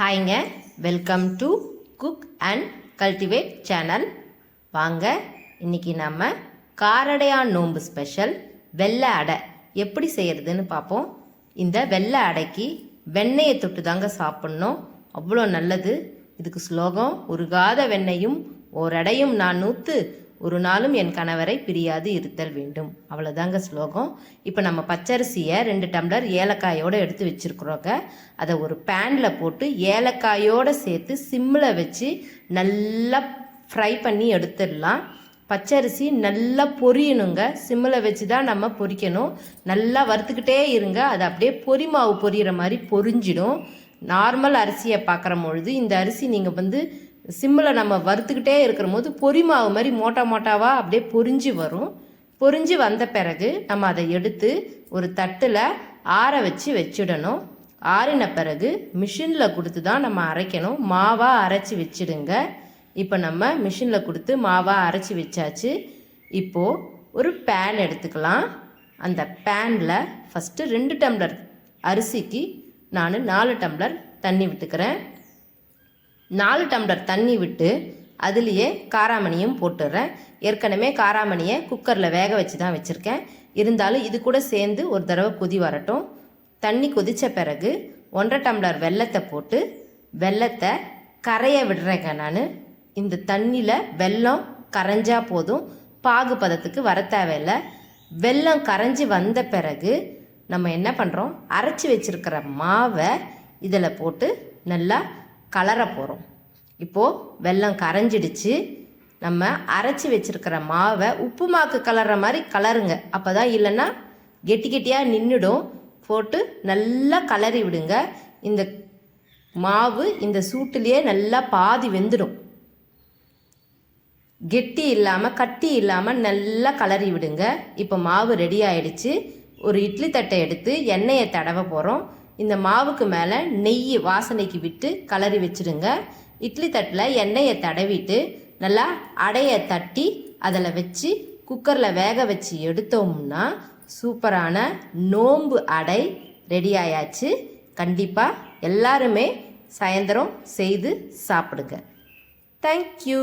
ஹாய்ங்க. Welcome to cook and cultivate channel வாங்க இன்னைக்கு நம்ம காரடையான் நோன்பு ஸ்பெஷல் வெள்ளை அடை. எப்படி செய்கிறதுன்னு பார்ப்போம். இந்த வெள்ளை அடைக்கு வெண்ணெயை தொட்டு தாங்க சாப்பிட்ணும். அவ்வளோ நல்லது. இதுக்கு ஸ்லோகம் உருகாத வெண்ணையும் ஓரடையும் நான் நூற்று ஒரு நாளும் என் கணவரை பிரியாது இருத்தல் வேண்டும். அவ்வளோதாங்க ஸ்லோகம். இப்போ நம்ம பச்சரிசியை ரெண்டு டம்ளர் ஏலக்காயோடு எடுத்து வச்சுருக்குறோங்க. அதை ஒரு பேனில் போட்டு ஏலக்காயோடு சேர்த்து சிம்மில் வச்சு நல்லா ஃப்ரை பண்ணி எடுத்துடலாம். பச்சரிசி நல்லா பொரியணுங்க. சிம்மில் வச்சு தான் நம்ம பொரிக்கணும். நல்லா வறுத்துக்கிட்டே இருங்க. அது அப்படியே பொரி மாவு பொரியிற மாதிரி பொரிஞ்சிடும். நார்மல் அரிசியை பார்க்குற பொழுது இந்த அரிசி நீங்கள் வந்து சிம்மில் நம்ம வறுத்துக்கிட்டே இருக்கிற போது பொரி மாவு மாதிரி மோட்டா மோட்டாவாக அப்படியே பொரிஞ்சு வரும். பொரிஞ்சு வந்த பிறகு நம்ம அதை எடுத்து ஒரு தட்டில் ஆற வச்சு வச்சிடணும். ஆறின பிறகு மிஷினில் கொடுத்து தான் நம்ம அரைக்கணும். மாவாக அரைச்சி வச்சிடுங்க. இப்போ நம்ம மிஷினில் கொடுத்து மாவாக அரைச்சி வச்சாச்சு. இப்போது ஒரு பேன் எடுத்துக்கலாம். அந்த பேனில் ஃபஸ்ட்டு ரெண்டு டம்ளர் அரிசிக்கு நான் நாலு டம்ளர் தண்ணி விட்டுக்கிறேன். நாலு டம்ளர் தண்ணி விட்டு அதுலேயே காராமணியும் போட்டுடுறேன். ஏற்கனவே காராமணியை குக்கரில் வேக வச்சு தான் வச்சுருக்கேன். இருந்தாலும் இது கூட சேர்ந்து ஒரு தடவை கொதி வரட்டும். தண்ணி கொதித்த பிறகு ஒன்றரை டம்ளர் வெல்லத்தை போட்டு வெல்லத்தை கரைய விடுறேங்க நான். இந்த தண்ணியில் வெல்லம் கரைஞ்சா போதும். பாகு பதத்துக்கு வர தேவையில்லை. வெல்லம் கரைஞ்சி வந்த பிறகு நம்ம என்ன பண்ணுறோம் அரைச்சி வச்சுருக்கிற மாவை இதில் போட்டு நல்லா கலர போகிறோம் இப்போது வெல்லம் கரைஞ்சிடுச்சு. நம்ம அரைச்சி வச்சுருக்கிற மாவை உப்பு மாக்கு கலர்ற மாதிரி கலருங்க. அப்போ தான் இல்லைன்னா கெட்டி கெட்டியாக நின்றுடும் போட்டு நல்லா கலரி விடுங்க. இந்த மாவு இந்த சூட்டுலேயே நல்லா பாதி வெந்துடும். கெட்டி இல்லாமல் கட்டி இல்லாமல் நல்லா கலரி விடுங்க. இப்போ மாவு ரெடி ஆயிடுச்சு. ஒரு இட்லி தட்டை எடுத்து எண்ணெயை தடவ போகிறோம் இந்த மாவுக்கு மேலே நெய் வாசனைக்கு விட்டு கலரி வச்சிடுங்க இட்லி தட்டில் எண்ணெயை தடவிட்டு நல்லா அடையை தட்டி அதில் வச்சு குக்கரில் வேக வச்சு எடுத்தோம்னா சூப்பரான நோம்பு அடை ரெடி ஆயாச்சு. கண்டிப்பாக எல்லாருமே சாயந்தரம் செய்து சாப்பிடுங்க. தேங்க்யூ